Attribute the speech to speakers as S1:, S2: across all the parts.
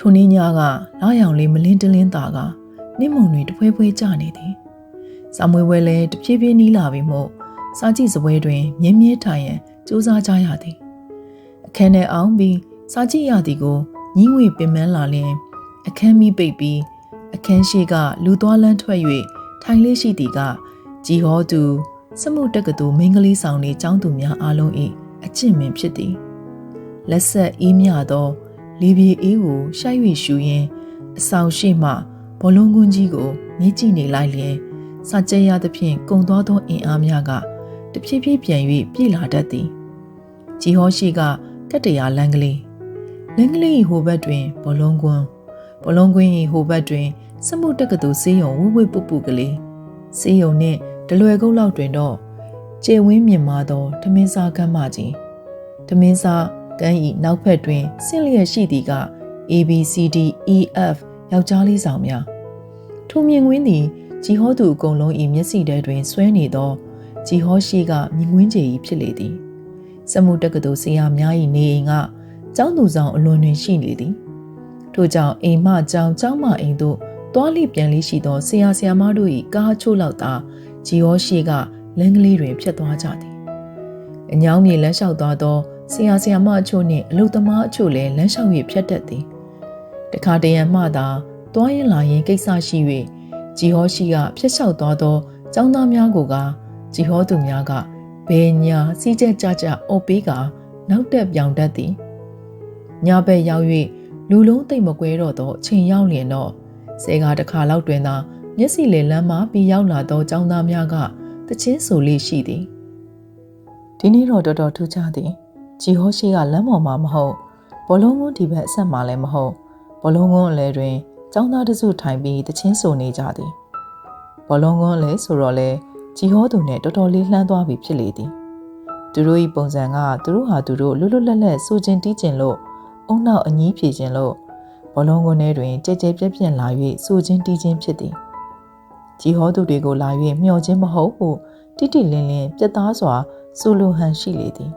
S1: ထိုနေ့ညကလာရောင်လေးမလင်းတလင်းသာကနှင်းမုံတွေတဖွဲဖွဲကျနေသည်စာမွေးဝဲလဲတဖြည်းဖြည်းနီးလာပြီမို့စာကြည့်စပွဲတွင်မြင်းမြဲထိုင်ရန်စူးစမ်းကြရသည်အခန်းထဲအောင်ပြီးစာကြည့်ရသည်ကိုညီးငွေပင်ပန်းလာလျင်အခန်းမီးပိတ်ပြီးအခန်းရှိကလူသွားလန်းထွက်၍ထိုင်လေးရှိသည်ကကြည်ဟောသူစမှုတက္ကသိုလ်မင်းကလေးဆောင်နေကျောင်းသူများအားလုံး၏အကျင့်ပင်ဖြစ်သည်လက်ဆက်အေးမြသော လီဘီအေးကိုရှိုက်၍ရှူရင်းအဆောင်ရှိမှဘောလုံးကွန်းကြီးကိုမြည်ကြည့်နေလိုက်လျင်စာကြဲရသဖြင့်ကုံသွားသောအင်အားများကတဖြည်းဖြည်းပြန်၍ပြည်လာတတ်သည်ကြည်ဟောရှိကကတ္တရာလန်ကလေးလန်ကလေး၏ဟိုဘက်တွင်ဘောလုံးကွန်းဘောလုံးကွင်း၏ဟိုဘက်တွင်စမှုတက္ကသိုလ်စေးရုံဝဝပုပုကလေးစေးရုံနှင့်ဒလွယ်ကုန်းလောက်တွင်တော့ကျေဝင်းမြင်မာသောထမင်းစားကမ်းမကြီးထမင်းစား ကမ်းဤနောက်ဖက်တွင်ဆင့်လျက်ရှိသည်က ABCD EF ယောက်ျားလေးဆောင်များထိုမြင်ကွင်းသည်ကြည်ဟောသူအကုန်လုံးဤမျက်စိထဲတွင်ဆွဲနေသောကြည်ဟောရှိကမြင်ကွင်းကြေ၏ဖြစ်လေသည်စမှုတက္ကသိုလ်ဆရာများ၏နေအိမ်ကကျောင်းသူဆောင်အလွန်တွင်ရှိနေသည်ထို့ကြောင့်အိမ်မကျောင်းကျောင်းမအိမ်တို့တွားလိပြန်လေးရှိသောဆရာဆရာမတို့၏ကားချို့လောက်သာကြည်ဟောရှိကလမ်းကလေးတွင်ဖြတ်သွားကြသည်အညောင်းမြေလမ်းလျှောက်သွားသော ဆရာဆရာမအချို့နှင့်အလုသမားအချို့လည်းလမ်းလျှောက်၍ဖြတ်တတ်သည်တခါတရံမှသာတွားရင်လာရင်ကိစ္စရှိ၍ကြည်ဟောရှိကဖျက်လျှောက်သွားသောចောင်းသားများကိုကကြည်ဟောသူများကဘယ်ညာစီးကျက်ကြကြအော်ပေးကနောက်တက်ပြောင်တတ်သည်ညဘက်ရောက်၍လူလုံးသိမ့်မကွဲတော့သောအချိန်ရောက်လျင်တော့ဆဲကားတစ်ခါလောက်တွင်သာမျက်စိလေလမ်းမှပြီးရောက်လာသောចောင်းသားများကတချင်းဆိုလေးရှိသည်ဒီနေ့တော့တော်တော်ထူးခြားသည် ကြည်ဟောရှိကလမ်းပေါ်မှာမဟုတ်ဘောလုံးကုန်းဒီဘက်အဆက်မှာလည်းမဟုတ်ဘောလုံးကုန်းအလဲတွင်ចောင်းသားတစုထိုင်ပြီးတချင်းဆိုနေကြသည်ဘောလုံးကုန်းလဲဆိုတော့လဲကြည်ဟောသူနဲ့တော်တော်လေးလှမ်းသွားပြီဖြစ်လေသည်သူတို့၏ပုံစံကသူတို့ဟာသူတို့လွတ်လွတ်လပ်လပ်ဆိုခြင်းတီးခြင်းလို့အုံနောက်အငီးဖြေခြင်းလို့ဘောလုံးကုန်းထဲတွင်ကြဲကြဲပြက်ပြက်လာ၍ဆိုခြင်းတီးခြင်းဖြစ်သည်ကြည်ဟောသူတွေကိုလာ၍မျှော်ခြင်းမဟုတ်ဟုတိတိလင်းလင်းပြတ်သားစွာဆိုလိုဟန်ရှိလေသည်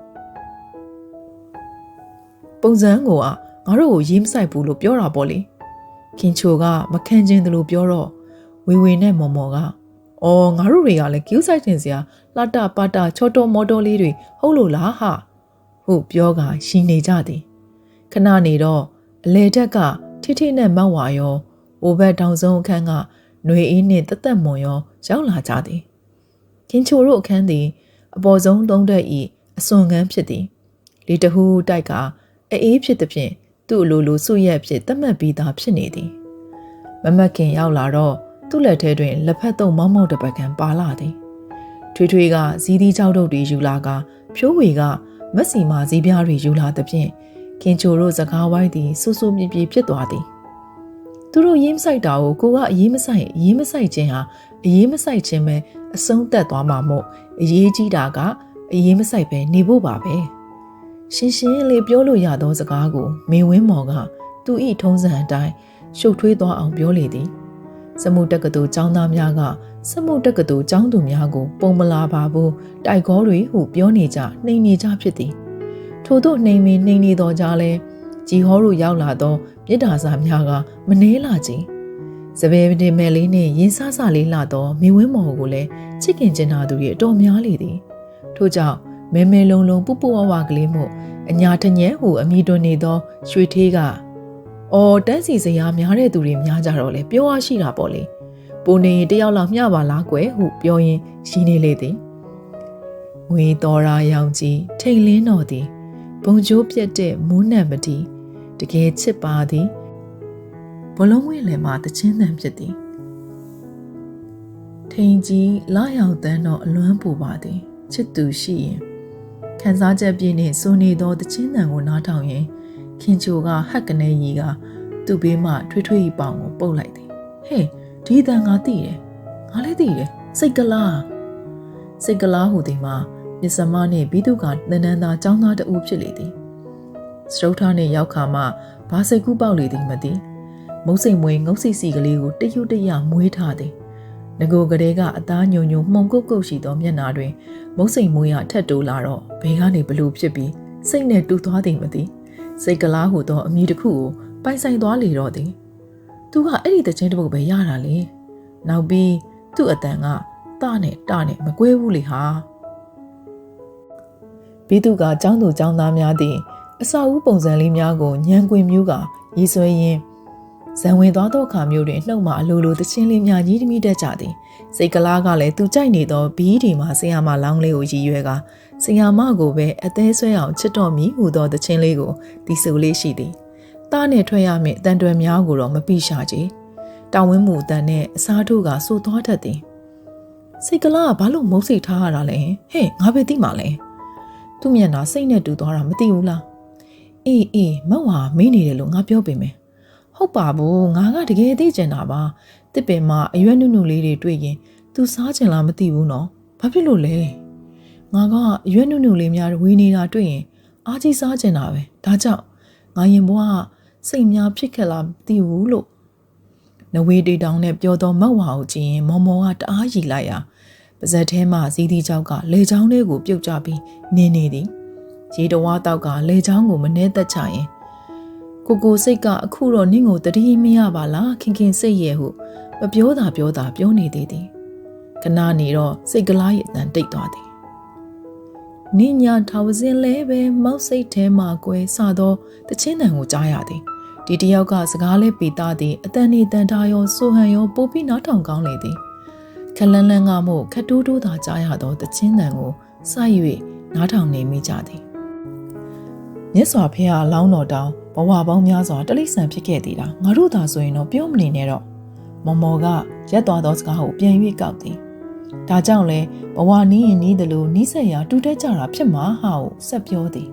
S1: ပုံစံကိုကငါတို့ကိုရေးမဆိုင်ဘူးလို့ပြောတာပေါ့လေခင်ချိုကမခံချင်းတယ်လို့ပြောတော့ဝေဝေနဲ့မော်မော်ကအော်ငါတို့တွေကလည်းကျူးဆိုင်တင်စရာလှတပါတာချောတော်မော်တော်လေးတွေဟုတ်လို့လားဟာဟုတ်ပြောကရှင်နေကြသည်ခဏနေတော့အလေတက်ကထိထိနဲ့မောက်ဝါရောဟိုဘက်တောင်ဆုံးအခန်းကຫນွေအေးနှင့်တသက်မွန်ရောရောက်လာကြသည်ခင်ချိုတို့အခန်းသည် အပေါ်ဆုံးသုံးတဲ့ဤအစွန်ကန်းဖြစ်သည်လေတဟူးတိုက်က အေးဖြစ်သည်ဖြင့်သူ့အလိုလိုစုရက်ဖြစ်သတ်မှတ်ပြီးသားဖြစ်နေသည်မမတ်ခင်ရောက်လာတော့သူ့လက်ထဲတွင်လက်ဖက်သုံးမောင်းမောက်တပကံပါလာသည်ထွေးထွေးကဇီးသီးကြောက်တုတ်တွေယူလာကဖြိုးဝေကမက်စီမာဇီးပြားတွေယူလာသဖြင့်ခင်ချိုတို့စကားဝိုင်းသည်ဆူဆူပြပြဖြစ်သွားသည်သူတို့ရေးမဆိုင်တာကိုကိုကအရေးမဆိုင်အရေးမဆိုင်ခြင်းဟာအရေးမဆိုင်ခြင်းပဲအဆုံးသက်သွားမှာမို့အရေးကြီးတာကအရေးမဆိုင်ပဲနေဖို့ပါပဲ ရှင်းရှင်းလေးပြောလို့ရသောစကားကိုမေဝင်းမော်ကသူ၏ထုံးစံအတိုင်းရှုပ်ထွေးသွားအောင်ပြောလေသည်စမှုတက္ကသိုလ်ကျောင်းသားများကစမှုတက္ကသိုလ်ကျောင်းသူများကို ပုံမလာပါဘူးတိုက်ကောတွေဟုပြောနေကြနှိမ်နေကြဖြစ်သည်ထို့သောနှိမ်မင်းနှိမ်နေတော်ကြလဲကြည်ဟောတို့ရောက်လာသောမြစ်တာစာများကမနှဲလာခြင်းစပယ်တင်မယ်လေးနဲ့ရင်ဆဆလေးလာသောမိဝင်းမော်ကိုလည်းချစ်ခင်ကျင်နာသူရဲ့အတော်များလေသည်ထို့ကြောင့် မဲမဲလုံးလုံးပူပူဝဝကလေးမို့အညာတညဲဟုအမိတွင်နေသော ရွှေသေးကအော်တန်းစီစရာများတဲ့သူတွေများကြတော့လေပြောရရှိတာပေါ့လေပုံနေတယောက်လောက်မျှပါလားကွယ်ဟုပြောရင်းရှိနေလေသည်ငွေတော်ရာရောင်ကြီးထိတ်လင်းတော်သည်ဘုံကျိုးပြက်တဲ့မူးနံမတီတကယ်ချစ်ပါသည်ဘလုံးဝင်းလည်းမှတချင်းတန်ဖြစ်သည်ထိန်ကြီးလာရောက်တန်းတော့အလွမ်းပူပါသည်ချစ်သူရှိရင် ခန်းစားချက်ပြည့်နှင့်စိုးနေသောတချင်းတန်ကိုနားထောင်ရင်ခင်ချိုကဟက်ကနေကြီးကသူ့ဘေးမှထွေးထွေးပေါင်ကိုပုတ်လိုက်သည်ဟဲ့ဒီတန်ငါသိတယ်ငါလည်းသိတယ်စိတ်ကလားစိတ်ကလားဟူသည်မှာမြစမနှင့်ဘီသူကတန်တန်းသားចောင်းသားတဦးဖြစ်လေသည်စတုထနှင့်ရောက်ခါမှဘာစိတ်ကူးပေါက်လေသည်မသိမုတ်စိမ်မွေငုတ်စီစီကလေးကိုတရွတ်တရမွေးထားသည် ငကိုကလေးကအသားညုံညုံမှုန်ကုတ်ကုတ်ရှိသောမျက်နာတွင်မုတ်စိမ်မွေးရထက်တိုးလာတော့ဘဲကနေဘလို့ဖြစ်ပြီးစိတ်နဲ့တူသွားသည်မသိစိတ်ကလားဟူသောအမည်တစ်ခုကိုပိုင်ဆိုင်သွားလေတော့သည်သူကအဲ့ဒီတခြင်းတစ်ပုတ်ပဲရတာလေနောက်ပြီးသူ့အတန်ကတနဲ့တနဲ့မကွဲဘူးလေဟာပြီးသူကចောင်းသူចောင်းသားများသည်အစာဦးပုံစံလေးများကိုညံကွင်မျိုးကရည်ဆွဲရင်း ဇံဝင်သွားသောအခါမျိုးတွင်နှုတ်မှအလိုလိုတချင်းလေးများကြီးတမိတတ်ကြသည်စိတ်ကလားကလည်းသူကြိုက်နေသောဘီးဒီမှာဆရာမလောင်းလေးကိုရည်ရွယ်ကဆရာမကိုပဲအသေးဆွဲအောင်ချစ်တော်မိဟူသောတချင်းလေးကိုတီဆူလေးရှိသည်သားနဲ့ထွက်ရမည့်အတန်တွယ်များကိုတော့မပိရှာကြ။တောင်ဝင်းမူအတန်နဲ့အစားတို့ကစိုးသွားတတ်သည်။စိတ်ကလားကဘာလို့မုန်းစိတ်ထားရတာလဲ။ဟဲ့ငါပဲသိမှာလဲ။သူ့မျက်နှာစိတ်နဲ့တူသွားတာမသိဘူးလား။အေးအေးမဝါမင်းနေတယ်လို့ငါပြောပေမယ်။ ဟုတ်ပါဘူးငါကတကယ်သိကျင်တာပါ။တစ်ပင်မှာအရွက်နုနုလေးတွေတွေ့ရင် तू စားကျင်လားမသိဘူးနော်။ဘာဖြစ်လို့လဲ။ငါကအရွက်နုနုလေးများဝေးနေတာတွေ့ရင် အားကြီးစားကျင်တာပဲ။ဒါကြောင့်ငါရင်ဘွားကစိတ်များဖြစ်ခဲ့လားမသိဘူးလို့နဝေးတေတောင်နဲ့ပြောတော့မတ်ဝါကိုကြည့်ရင်မော်မော်ကတအားရီလိုက်ရာပါဇက်ထဲမှာဇီးသီးချောက်ကလေချောင်းလေးကိုပြုတ်ကျပြီးနင်းနေသည်ရေတဝါတောက်ကလေချောင်းကိုမနှဲသက်ချရင် ကိုကိုစိတ်ကအခုတော့နင့်ကိုတတိမရပါလားခင်ခင်စိတ်ရဲ့ဟုမပြောတာပြောတာပြောနေသေးသည်ခဏနေတော့စိတ်ကလားရဲ့အတန်တိတ်သွားသည်နင်းညာထောင်စင်လဲပဲမောက်စိတ်ထဲမှာကွယ်စသောတချင်းတန်ကိုကြားရသည်ဒီတယောက်ကစကားလဲပေသားသည်အတန်နေတန်တာရောဆိုဟန်ရောပိုပြီးနားထောင်ကောင်းလေသည်ခလန်းလန်းကမို့ခတိုးတိုးသာကြားရသောတချင်းတန်ကိုစိုက်၍နားထောင်နေမိကြသည်မြတ်စွာဘုရားလောင်းတော်တောင် ဘဝပေါင်းများစွာတလိษံဖြစ်ခဲ့သည်လားငါတို့သာဆိုရင်တော့ပြောမနေနဲ့တော့မော်မော်ကရက်သွားသောစကားကိုပြန်၍ကောက်သည်ဒါကြောင့်လဲဘဝနီးရင်နီးတယ်လို့နီးစက်ရာတူတက်ကြတာဖြစ်မှာဟာကိုဆက်ပြောသည်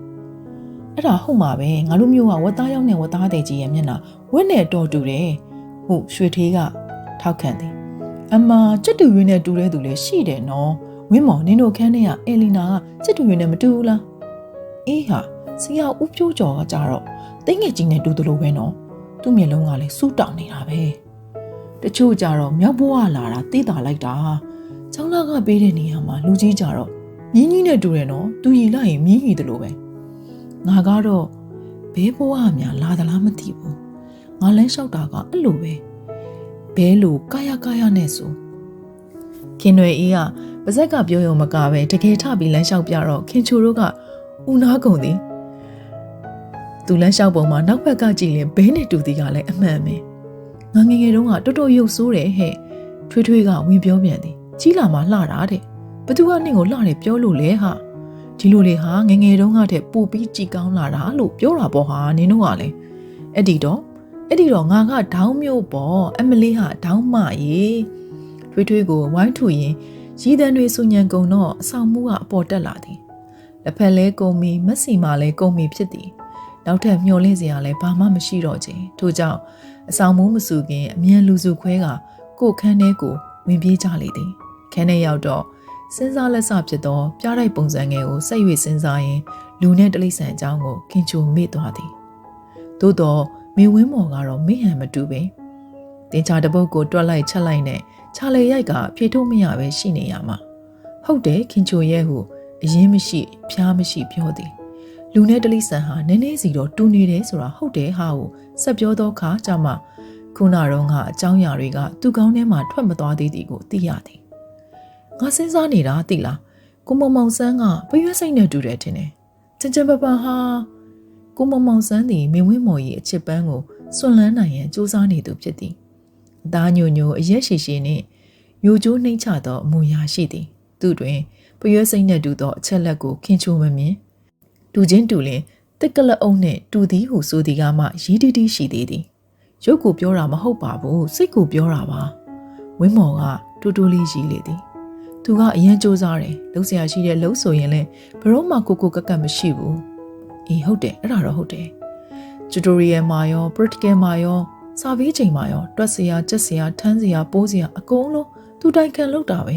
S1: အဲ့ဒါဟုတ်မှာပဲငါတို့မျိုးကဝတ်သားရောက်နေဝတ်သားတဲ့ကြီးရဲ့မျက်နှာဝက်နဲ့တော်တူတယ်ဟုတ်ရွှေသေးကထောက်ခံသည်အမကျွတ်တူရင်းနဲ့တူတဲ့သူလည်းရှိတယ်နော်ဝင်းမော်နင်းတို့ခန်းထဲကအဲလီနာကကျွတ်တူရင်းနဲ့မတူဘူးလားအေးဟာဆရာဦးပြိုးကျော်ကကြတော့ တိတ်ငယ်ကြီးနဲ့တူတယ်လို့ပဲနော်သူ့မျက်လုံးကလည်းစူးတောင်နေတာပဲတချို့ကြတော့မြောက်ဘဝလာတာသိတာလိုက်တာကျောင်းလာကပေးတဲ့နေရာမှာလူကြီးကြတော့မြင်းကြီးနဲ့တူတယ်နော်သူရီလိုက်ရင်မြင်းကြီးတယ်လို့ပဲငါကတော့ဘဲဘဝများလာသလားမသိဘူးငါလမ်းလျှောက်တာကအဲ့လိုပဲဘဲလိုကာယကာယနဲ့ဆိုခင်ရွယ်အေးကပါဇက်ကပြောရုံမကပဲတကယ်ထပြီးလမ်းလျှောက်ပြတော့ခင်ချိုတို့ကဦးနာကုန်သည် သူလမ်းလျှောက်ပုံမှာနောက်ဘက်ကကြည့်ရင်ဘဲနဲ့တူသည်ကလည်းအမှန်ပဲငါငယ်ငယ်တုန်းကတော်တော်ရုပ်ဆိုးတယ်ဟဲ့ထွေးထွေးကဝင်ပြောပြန်သည်ကြီးလာမှလှတာတဲ့ဘသူကနင့်ကိုလှတယ်ပြောလို့လဲဟာဒီလိုလေဟာငငယ်တုန်းကတည်းပို့ပြီးကြည်ကောင်းလာတာလို့ပြောတာပေါ့ဟာနင်တို့ကလည်းအဲ့ဒီတော့အဲ့ဒီတော့ငါကဒေါင်းမျိုးပေါ့အမလီဟာဒေါင်းမရေထွေးထွေးကိုဝိုင်းထူရင်ရည်တန်းတွေစုညံကုန်တော့အဆောင်မှုကအပေါ်တက်လာသည်လက်ဖက်လဲကုန်မီမက်စီမာလဲကုန်မီဖြစ်သည် နောက်ထပ်မျောလင့်စရာလဲဘာမှမရှိတော့ခြင်းထို့ကြောင့်အဆောင်မှုမစုခင်အမြန်လူစုခွဲကကိုခန်းထဲကိုဝင်ပြေးကြလေသည်ခန်းထဲရောက်တော့စဉ်းစားလက်စဖြစ်သောပြားတိုက်ပုံစံငယ်ကိုဆက်၍စဉ်းစားရင်လူနဲ့တိရစ္ဆာန်အကြောင်းကိုခင်ချိုမေ့သွားသည်သို့တော့မေဝင်းမော်ကတော့မေ့ဟန်မတူပင်တင်ချာတပုတ်ကိုတွက်လိုက်ချက်လိုက်နဲ့ချာလေရိုက်ကဖြေထုတ်မရပဲရှိနေရမှာဟုတ်တယ်ခင်ချိုရဲ့ဟုအရင်မရှိဖျားမရှိပြောသည် လူနဲ့တလိဆန်ဟာနည်းနည်းစီတော့တူနေတယ်ဆိုတာဟုတ်တယ်ဟာကိုဆက်ပြောသောအခါကျမှခုနတော့ကအကြောင်းအရာတွေကသူ့ကောင်းထဲမှာထွက်မသွားသေးသည်ကိုသိရသည်ငါစဉ်းစားနေတာသိလားကိုမောင်မောင်ဆန်းကပရွက်စိတ်နဲ့တူတယ်ထင်တယ်ချင်ချင်ပပဟာကိုမောင်မောင်ဆန်းသည်မင်းဝင်းမော်ကြီးအချစ်ပန်းကိုစွန့်လန်းနိုင်ရန်စူးစမ်းနေသူဖြစ်သည်အသားညိုညိုအရက်ရှိရှိနှင့်ယိုကျိုးနှိမ့်ချသောအမူအရာရှိသည် သူတွင်ပရွက်စိတ်နှင့်တူသောအချက်လက်ကိုခင်ချိုမမြင် တူချင်းတူလင်တက်ကလအုပ်နှင့်တူသည်ဟုဆိုသည်ကမှရီးတီးတီးရှိသေးသည်ရုပ်ကိုပြောတာမဟုတ်ပါဘူးစိတ်ကိုပြောတာပါဝင်းမော်ကတူတူလေးရီးလေသည်သူကအရင်စူးစားတယ်လှုပ်ရှားရှိတဲ့လှုပ်ဆိုရင်လည်းဘရောမှကိုကိုကက်ကက်မရှိဘူးအေးဟုတ်တယ်အဲ့ဒါတော့ဟုတ်တယ် tutorial မှာရော practical မှာရောစာပေးချိန်မှာရောတွက်စရာကြက်စရာထမ်းစရာပိုးစရာအကုန်လုံးသူတိုင်ခံလုပ်တာပဲ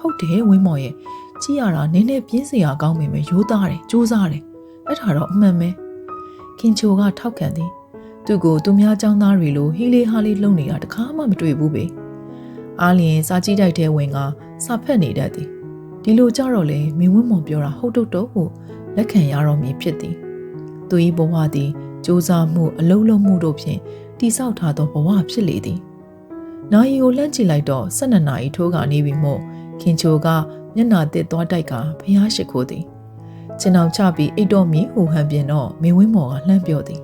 S1: ဟုတ်တယ်ဝင်းမော်ရဲ့ ကြည့်ရတာနည်းနည်းပြင်းစရာကောင်းပေမဲ့ရိုးသားတယ်စူးစားတယ်အဲ့ဒါတော့အမှန်ပဲခင်ချိုကထောက်ခံသည်သူ့ကိုသူများចောင်းသားတွေလိုဟီလေးဟာလေးလုံနေတာတခါမှမတွေ့ဘူးပဲအားလျင်စာကြည့်တိုက်တဲ့ဝင်ကစာဖက်နေတတ်သည်ဒီလိုကြတော့လေမင်းဝင်းမွန်ပြောတာဟုတ်တုတ်တုတ်ဟုလက်ခံရတော့မည်ဖြစ်သည်သူ၏ဘဝသည်စူးစမ်းမှုအလုံးလုံးမှုတို့ဖြင့်တိဆောက်ထားသောဘဝဖြစ်လေသည်။နာယီကိုလှမ်းကြည့်လိုက်တော့၁၂နာရီထိုးကနေပြီမို့ခင်ချိုက မျက်နာတစ်သွားတိုက်ကဖျားရှိခိုးသည်။ကျင်အောင်ချပြီးအိတ်တော်မီဟူဟန်ပြင်တော့မင်းဝင်းမော်ကလှမ်းပြောသည်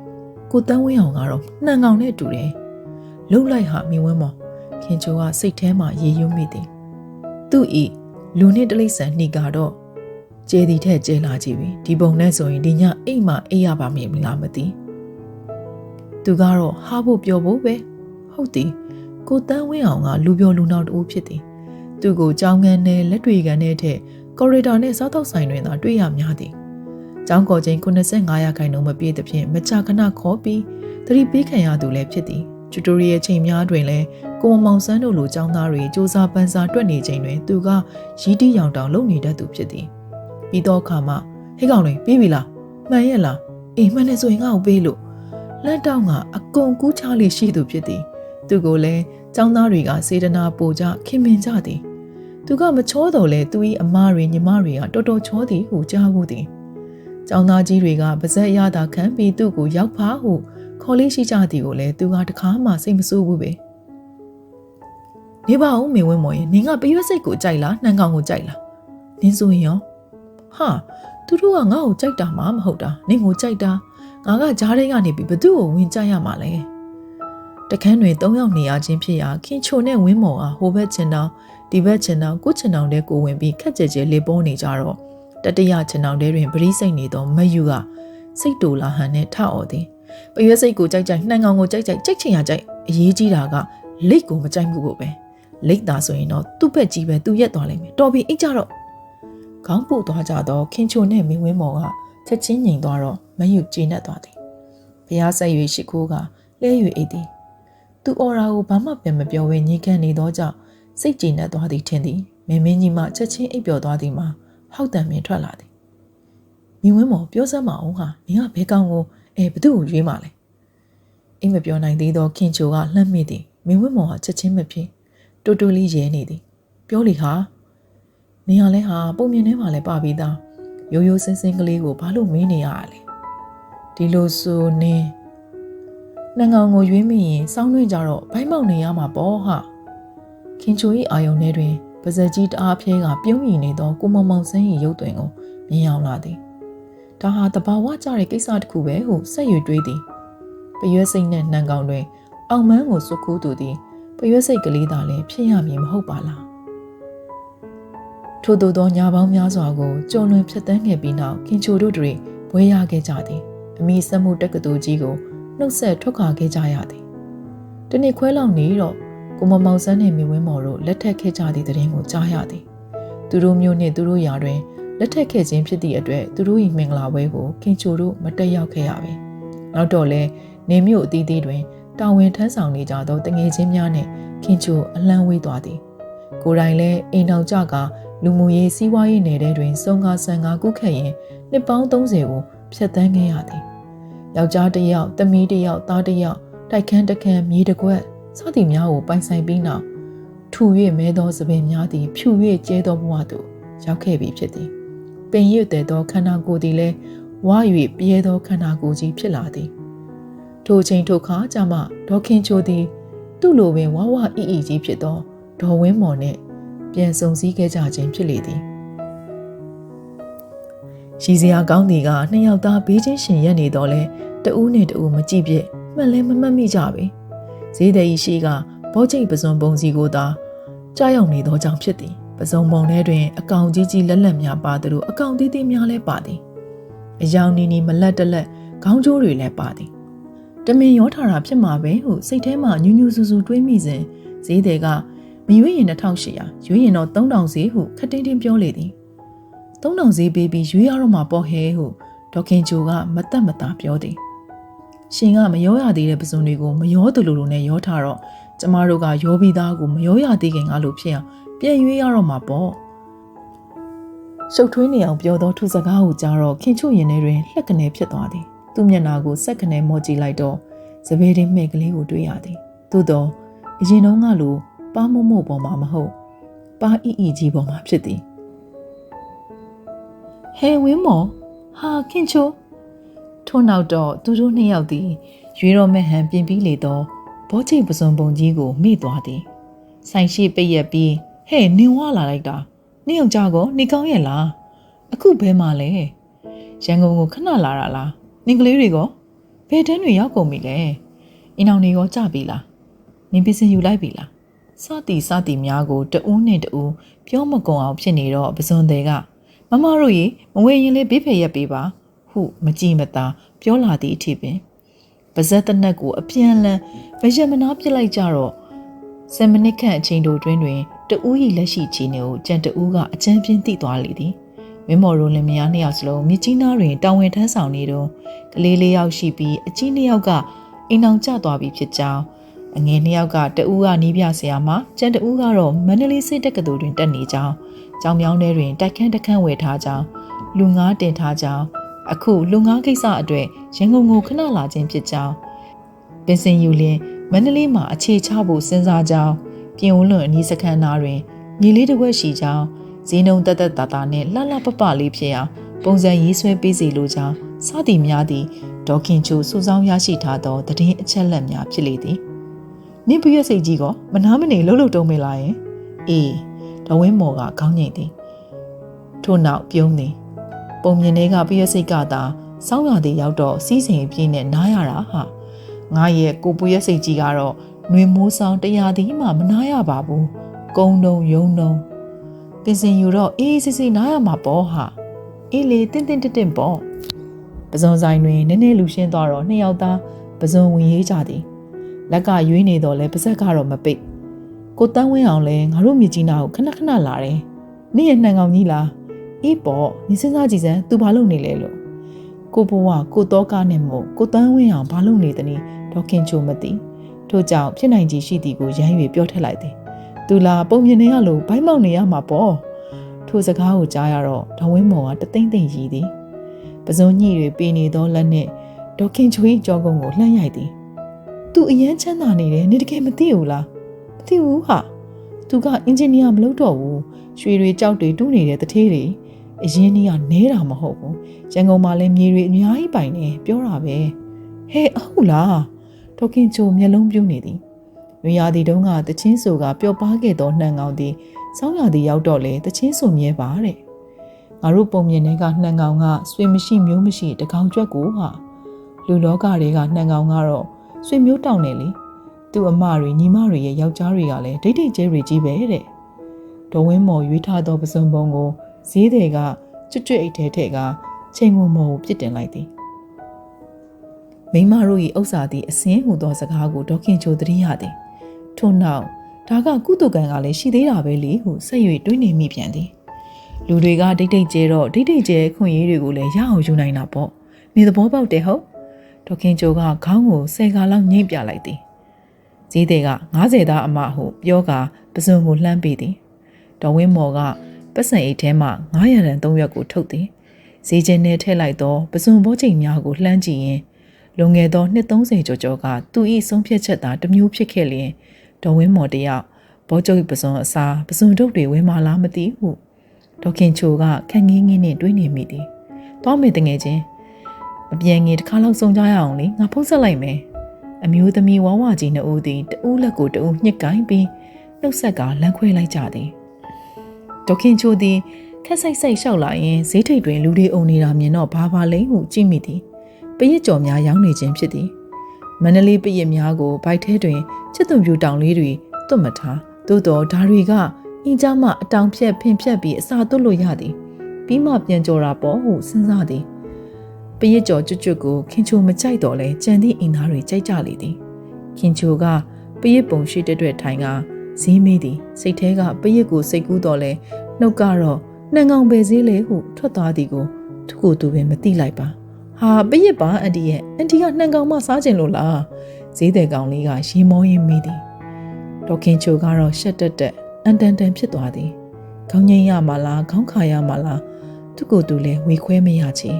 S1: ။ကိုတန်းဝင်းအောင်ကတော့နှံကောင်နဲ့တူတယ်။လှုပ်လိုက်ဟာမင်းဝင်းမော်ခင်ချိုကစိတ်ထဲမှာရေယွမိသည်။သူ့ဤလူနှင့်တလိษံနှိကတော့ကျေသည်ထက်ကျေလာကြည့်ပြီဒီပုံနဲ့ဆိုရင်ဒီညအိမ်မှာအိပ်ရပါမည်မလားမသိသူကတော့ဟာဖို့ပြောဖို့ပဲဟုတ်သည်ကိုတန်းဝင်းအောင်ကလူပြောလူနောက်တူဖြစ်သည် သူကိုကြောင်းငန်းနဲ့လက်တွေကန်တဲ့ထက်ကော်ရီဒါနဲ့စားတော့ဆိုင်တွင်သာတွေ့ရများသည်ကျောင်းကော်ချင်း95ရာခိုင်နှုန်းမပြည့်သဖြင့်မကြာခဏခေါ်ပြီးသတိပေးခံရသူလည်းဖြစ်သည်ကျူတိုရီယယ်ချိန်များတွင်လည်းကိုမမောင်ဆန်းတို့လိုចောင်းသားတွေစူးစမ်းပန်းစားတွက်နေချိန်တွင်သူကရီးတီးရောင်တောင်လုပ်နေတတ်သူဖြစ်သည်ပြီးတော့ခါမှဟဲ့ကောင်တွေပြီးပြီလားမှန်ရဲ့လားအေးမှန်တယ်ဆိုရင်ငါ့ကိုပေးလို့လက်တောင်းကအကုန်ကူးချလေးရှိသူဖြစ်သည်သူကိုလည်းចောင်းသားတွေကစေတနာပိုကြခင်မင်ကြသည် သူကမချောတော်လဲသူ၏အမတွေညီမတွေကတော်တော်ချောသည်ဟုကြားဘူးသည်ចောင်းသားကြီးတွေကပါဇက်ရတာခံပြီးသူ့ကိုရောက်ဖားဟုခေါ်လေးရှိကြသည်ကိုလည်းသူကတခါမှစိတ်မဆိုးဘူးပဲနေပါဦးမေဝင်းမော်ရင်နင်ကပရွက်စိတ်ကိုကြိုက်လားနှံကောင်ကိုကြိုက်လားနင်းဆိုရင်ရောဟာသူတို့ကငါ့ကိုကြိုက်တာမှမဟုတ်တာနင့်ကိုကြိုက်တာငါကကြားထဲကနေပြီးဘသူ့ကိုဝင်ကြရမှာလဲတခန်းတွင်၃ယောက်နေရချင်းဖြစ်ရာခင်ချိုနဲ့ဝင်းမော်ကဟိုဘက်ချင်တောင် ဒီဘက်ချင်တောင်ကိုချင်တောင်တဲ့ကိုဝင်ပြီးခက်ကြဲကြဲလေပေါ်နေကြတော့တတရချင်တောင်တဲတွင်ပရိစိတ်နေသောမယူကစိတ်တူလာဟန်နဲ့ထအော်သည်ပရွေးစိတ်ကိုကြိုက်ကြိုက်နှံကောင်ကိုကြိုက်ကြိုက်ကြိုက်ချင်ရကြိုက်အရေးကြီးတာကလိတ်ကိုမကြိုက်မှုကိုပဲလိတ်တာဆိုရင်တော့သူ့ဘက်ကြီးပဲသူရက်သွားလိမ့်မယ်တော်ပြီအိတ်ကြတော့ခေါင်းပုတ်သွားကြတော့ခင်ချိုနဲ့မင်းဝင်းမော်ကချက်ချင်းငြိမ်သွားတော့မယူကျေနပ်သွားသည်ဘုရားဆက်၍ရှိခိုးကလဲ၍အိတ်သည်သူအော်ရာကိုဘာမှပြန်မပြောဘဲညှိကန့်နေသောကြောင့် စိတ်ကျေနပ်သွားသည်ထင်သည်မင်းမင်းကြီးမှချက်ချင်းအိပ်ပျော်သွားသည်မှာဟောက်တံမြင်ထွက်လာသည်မင်းဝင်းမော်ပြောစမ်းမအောင်ဟာနင်ကဘဲကောင်းကိုအဲဘသူ့ကိုရွေးမှလဲအိမ်မပြောနိုင်သေးသောခင်ချိုကလှမ်းမိသည်မင်းဝင်းမော်ဟာချက်ချင်းမဖြစ်တူတူလေးရဲနေသည် ပြောလေဟာနေရလဲဟာပုံမြင်ထဲမှာလဲပါပြီးသားရိုးရိုးစင်းစင်းကလေးကိုဘာလို့မင်းနေရလဲဒီလိုဆိုနေနှငောင်ကိုရွေးမိရင်စောင်းတွင်ကြတော့ဘိုင်းမောက်နေရမှာပေါ့ဟာ ခင်ချို၏အာယုံထဲတွင်ပါဇက်ကြီးတအားဖြဲကပြုံးမြင်နေသောကိုမောင်မောင်ဆန်း၏ရုပ်သွင်းကိုမြင်အောင်လာသည်ဒါဟာတဘာဝကြတဲ့ကိစ္စတစ်ခုပဲဟုဆက်ရွတွေးသည်ပရွက်စိတ်နဲ့နှံကောင်တွင် အောင်မန်းကိုစွတ်ကူးသူသည်ပရွက်စိတ်ကလေးသာလည်းဖြစ်ရမည်မဟုတ်ပါလားထို့သောသောညာပေါင်းများစွာကိုကြုံလွင်ဖြတ်တန်းခဲ့ပြီးနောက်ခင်ချိုတို့တွေဘွဲရခဲ့ကြသည်အမိစက်မှုတက္ကသိုလ်ကြီးကိုနှုတ်ဆက်ထွက်ခွာခဲ့ကြရသည်တနေ့ခွဲလောက်နေတော့ ကိုမမောင်ဆန်းနဲ့မိဝင်းမော်တို့လက်ထက်ခဲ့ကြသည့်တဲ့ရင်ကိုကြားရသည်သူတို့မျိုးနှင့်သူတို့ယာတွင်လက်ထက်ခဲ့ခြင်းဖြစ်သည့်အတွက်သူတို့၏မင်္ဂလာပွဲကိုခင်ချိုတို့မတက်ရောက်ခဲ့ရပေနောက်တော့လဲနေမြို့အသီးသီးတွင်တာဝန်ထမ်းဆောင်နေကြသောတငယ်ချင်းများနှင့်ခင်ချိုအလံဝေးသွားသည်ကိုယ်တိုင်လည်းအိမ်တော်ကြကလူမှုရေးစီးပွားရေးနယ်ထဲတွင်စုံကားဆန်ကားကုခတ်ရင်နှစ်ပေါင်း30ကိုဖျက်ဆီးခဲ့ရသည်ယောက်ျားတစ်ယောက်သမီးတစ်ယောက်သားတစ်ယောက်တိုက်ခန်းတစ်ခန်းမြေတစ်ခွက် စသည်များကိုပိုင်ဆိုင်ပြီးနောက်ထူ၍မဲသောသပင်များသည်ဖြူ၍ကျဲသောဘဝသို့ရောက်ခဲ့ပြီဖြစ်သည်ပင်ရည်တဲ့သောခန္ဓာကိုယ်သည်လည်းဝါ၍ပြဲသောခန္ဓာကိုယ်ကြီးဖြစ်လာသည်ထိုချိန်ထိုခါကြမှဒေါခင်ချိုသည် သူ့လိုပင်ဝါဝအီအီကြီးဖြစ်သောဒေါ်ဝင်းမော်နှင့်ပြန်ဆုံစည်းခဲ့ကြခြင်းဖြစ်လေသည်ရှိစရာကောင်းသည်ကနှစ်ယောက်သားဘေးချင်းရှင်ရက်နေတော့လဲတဦးနဲ့တဦးမကြည့်ပြစ်မှတ်လဲမမှတ်မိကြပေ ဈေးသည်ရှိကဘောချိတ်ပစုံပုံစီကိုသာကြားရောက်နေသောကြောင့်ဖြစ်သည်ပစုံပုံထဲတွင် အကောင်ကြီးကြီးလက်လက်များပါသလိုအကောင်သေးသေးများလည်းပါသည်အယောင်နီနီမလက်တလက်ခေါင်းကျိုးတွေလည်းပါသည်တမင်ရောထားတာဖြစ်မှာပဲဟုစိတ်ထဲမှာညူးညူးဆူဆူတွေးမိစဉ်ဈေးသည်ကမရွေးရင်2800ရွေးရင်တော့3000ဈေးဟုခက်တင်းတင်းပြောလေသည်3000ဈေးပေးပြီးရွေးရတော့မှာပေါ့ဟဲဟုဒေါခင်ဂျိုကမတက်မတာပြောသည် ရှင်ကမရောရသေးတဲ့ပစုံတွေကိုမရောသူလိုလိုနဲ့ရောထားတော့ကျမတို့ကရောပြီးသားကိုမရောရသေးခင်ကလို့ဖြစ်အောင်ပြန်ရွေးရတော့မှာပေါ့ရှုပ်ထွေးနေအောင်ပြောသောသူစကားကိုကြားတော့ခင်ချုရင်ထဲတွင်လှက်ကနေဖြစ်သွားသည်သူ့မျက်နာကိုစက်ကနေမော့ကြည့်လိုက်တော့စပယ်တင်မဲ့ကလေးကိုတွေ့ရသည်သို့တော့အရင်တုန်းကလိုပါမမို့ပေါ်မှာမဟုတ်ပါအီအီကြီးပေါ်မှာဖြစ်သည်ဟဲဝင်းမော်ဟာခင်ချို ထိုထို့နောက်တော့သူတို့နှစ်ယောက်သည်ရွေတော်မဲ့ဟန်ပြင်ပြီးလေတော့ဘောချိတ်ပစုံပုံကြီးကိုမေ့သွားသည်ဆိုင်ရှိပိတ်ရက်ပြီးဟဲ့နင်ဝလာလိုက်တာနင်ယောက်ျားကောနေကောင်းရဲ့လားအခုဘဲမှလဲရန်ကုန်ကိုခဏလာတာလားနင်ကလေးတွေကောဘယ်တန်းတွေရောက်ကုန်ပြီလဲအင်းအောင်တွေရောကြပြီလားနင်ပစ္စည်းယူလိုက်ပြီလားစသည်စသည်များကိုတဦးနဲ့တဦးပြောမကုန်အောင်ဖြစ်နေတော့ပစုံတွေကမမတို့ရေမဝေရင်လေးဘေးဖယ်ရက်ပေးပါ ဟုမကြည့်မသာပြောလာသည့်အထိပင်ပါဇက်တနက်ကိုအပြန်လန်းမရမနာပြစ်လိုက်ကြတော့10မိနစ်ခန့်အချိန်တိုတွင်တွင်တဦး၏လက်ရှိခြေနေကိုကြံတဦးကအချမ်းပြင်းသိသွားလေသည်မင်းမော်ရိုလင်မယားနှစ်ယောက်စလုံးမြကြီးနားတွင်တာဝန်ထမ်းဆောင်နေတော့ကလေးလေးယောက်ရှိပြီးအကြီးနှစ်ယောက်ကအိမ်အောင်ကျသွားပြီဖြစ်ကြောင်းအငယ်နှစ်ယောက်ကတဦးကနီးပြဆရာမကျန်တဦးကတော့မန္တလေးစစ်တက္ကသိုလ်တွင်တက်နေကြောင်းကြောင်မြောင်းထဲတွင်တိုက်ခန်းတစ်ခန်းဝယ်ထားကြောင်းလူငါးတင်ထားကြောင်း အခုလူငါးကိစ္စအတွက်ရန်ကုန်ကိုခဏလာခြင်းဖြစ်ကြောင်းပင်စင်ယူလင်မန္တလေးမှာအခြေချဖို့စဉ်းစားကြောင်းပြင်ဦးလွန်အနီးစခန်းသားတွင်မြေလေးတစ်ခွက်ရှိကြောင်းဈေးနှုန်းတက်တက်တာတာနဲ့လှလှပပလေးဖြစ်အောင်ပုံစံရေးဆွဲပေးစီလိုကြောင်းစသည်များသည်ဒေါခင်ချိုစူဆောင်းရရှိထားသောတည်င်းအချက်လက်များဖြစ်လေသည်နင့်ပြည့်စိတ်ကြီးကမနာမနေလှုပ်လှုပ်တုံးမေလာရင်အေးဒဝင်းမော်ကခေါင်းငိမ့်သည်ထို့နောက်ပြုံးသည် ပုံမြင်တွေကပြည့်စိတ်ကသာစောင်းရသည်ရောက်တော့စီးစိမ်ပြင်းနဲ့နားရတာဟာငါရဲ့ကိုပူရဲ့စိတ်ကြီးကတော့နှွေမိုးဆောင်တရားသည်မှမနာရပါဘူးကုံတုံယုံတုံပင်စင်ယူတော့အေးစစ်စစ်နားရမှာပေါ့ဟာအေးလေတင်းတင်းတင့်ပေါ့ပဇွန်ဆိုင်တွင်နည်းနည်းလူရှင်းသွားတော့နှစ်ယောက်သားပဇွန်ဝင်ရေးကြသည်လက်ကရွေးနေတော့လဲပါဇက်ကတော့မပိတ်ကိုတန်းဝင်းအောင်လဲငါတို့မြကြီးနာကိုခဏခဏလာတယ်နေ့ရနှံကောင်ကြီးလား အေးပေါ့နေစဉ်းစားကြည့်စမ်းသူဘာလုပ်နေလဲလို့ကိုဘဝကိုတော့ကားနဲ့မို့ကိုတန်းဝင်းအောင်ဘာလုပ်နေသနည်းဒေါခင်ချိုမသိထို့ကြောင့်ဖြစ်နိုင်ခြေရှိသည်ကိုရမ်း၍ပြောထက်လိုက်သည်သူလာပုံမြင်နေရလို့ဘိုင်းမောက်နေရမှာပေါ့ထိုစကားကိုကြားရတော့ဒဝင်းမော်ကတသိမ့်သိမ့်ရည်သည်ပစုံညိတွေပေးနေသောလက်နဲ့ဒေါခင်ချို၏ကြောကုန်းကိုလှမ်းရိုက်သည်သူအရန်ချမ်းသာနေတယ်နေတကယ်မသိဘူးလားမသိဘူးဟာသူကအင်ဂျင်နီယာမလုပ်တော့ဘူးရွှေတွေကြောက်တွေတူးနေတဲ့တထေးတွေ အရင်ကြီးကနဲတာမဟုတ်ဘူးရန်ကုန်မှာလည်းမြေတွေအများကြီးပိုင်နေပြောတာပဲဟဲ့ဟုတ်လားဒေါခင်ချိုမျက်လုံးပြူးနေသည်ရွေရာသီတုန်းကတချင်းဆိုကပျော်ပါခဲ့သောနှံကောင်သည်စောင်းရာသီရောက်တော့လေတချင်းဆိုမြဲပါတဲ့ငါတို့ပုံမြင်တဲ့ကနှံကောင်ကဆွေမရှိမျိုးမရှိတကောင်ကြွက်ကိုဟာလူလောကတွေကနှံကောင်ကတော့ဆွေမျိုးတောင်းနေလေသူ့အမတွေညီမတွေရဲ့ယောက်ျားတွေကလည်းဒိတ်ဒိတ်ကျဲတွေကြီးပဲတဲ့ဒဝင်းမော်ရွေးထားသောပစုံပုံကို ဈေးတွေကကျွတ်ကျွတ်အိတ်ထဲထဲကချိန်မုံမော်ကိုပြစ်တင်လိုက်သည်မိမတို့၏ဥစ္စာသည်အစင်းဟူသောစကားကိုဒေါခင်ချိုသတိရသည်ထို့နောက်ဒါကကုတုကံကလည်းရှိသေးတာပဲလေဟုဆက်၍တွေးနေမိပြန်သည်လူတွေကဒိတ်ဒိတ်ကျဲတော့ဒိတ်ဒိတ်ကျဲခွင့်ရေးတွေကိုလည်းရအောင်ယူနိုင်တာပေါ့နေသဘောပေါက်တယ်ဟုတ်ဒေါခင်ချိုကခေါင်းကိုဆယ်ခါလောက်ညှိပြလိုက်သည်ဈေးတွေက90သားအမဟုပြောကာပစုံကိုလှမ်းပေးသည်တော်ဝင်းမော်က ပတ်စံအိတ်ထဲမှ900ရန်3ရွက်ကိုထုတ်သည်ဈေးချင်းနဲ့ထည့်လိုက်တော့ပစုံဘောချိန်များကိုလှမ်းကြည့်ရင်လွန်ခဲ့သောနှစ်30ကျော်ကျော်ကသူ၏ဆုံးဖြတ်ချက်သာတစ်မျိုးဖြစ်ခဲ့လျင်ဒေါ်ဝင်းမော်တယောက်ဘောကျုပ်ပစုံအစားပစုံတုပ်တွေဝင်မလားမသိဟုဒေါခင်ချိုကခက်ငင်းငင်းနဲ့တွေးနေမိသည်။တောင်းမေတငယ်ချင်းမပြန်ငင်တစ်ခါလောက်စုံကြရအောင်လေငါဖုံးဆက်လိုက်မယ်။အမျိုးသမီးဝဝကြီးနှစ်ဦးသည်တဦးလက်ကိုတဦးညှစ်ကိုင်းပြီးနှုတ်ဆက်ကလမ်းခွဲလိုက်ကြသည်။ ဒေါခင်ချိုသည်ခက်ဆိုင်ဆိုင်လျှောက်လာရင်ဈေးထိပ်တွင်လူတွေအုံနေတာမြင်တော့ဘာပါလိမ့်ဟုကြည့်မိသည်။ပရစ်ကြော်များရောင်းနေခြင်းဖြစ်သည်။မန္တလေးပရစ်များကိုဘိုက်ထဲတွင်ချစ်သူပြူတောင်လေးတွေတွတ်မထားသို့တော့ဓာရီကအင်းကြမှအတောင်ဖြက်ဖင်ဖြက်ပြီးအစာသွတ်လို့ရသည်ပြီးမှပြန်ကြော်တာပေါ့ဟုစဉ်းစားသည်ပရစ်ကြော်ကျွတ်ကျွတ်ကိုခင်ချိုမကြိုက်တော့လဲကြံသည့်အင်သားတွေကြိုက်ကြလေသည်ခင်ချိုကပရစ်ပုံရှိတဲ့အတွက်ထိုင်က ဈေးမေးသည်စိတ်ထဲကပရစ်ကိုစိတ်ကူးတော့လဲနှုတ်ကတော့နှံကောင်ပဲဈေးလေဟုထွက်သွားသည်ကိုသူကိုယ်သူပင်မသိလိုက်ပါဟာပရစ်ပါအန်တီရဲ့အန်တီကနှံကောင်မစားခြင်းလို့လားဈေးတဲ့ကောင်လေးကရေမောရင်းမိသည်ဒေါခင်ချိုကတော့ရှက်တက်တက်အန်တန်တန်ဖြစ်သွားသည်ခေါင်းငိမ့်ရမှာလားခေါင်းခါရမှာလားသူကိုယ်သူလည်းဝေခွဲမရချေ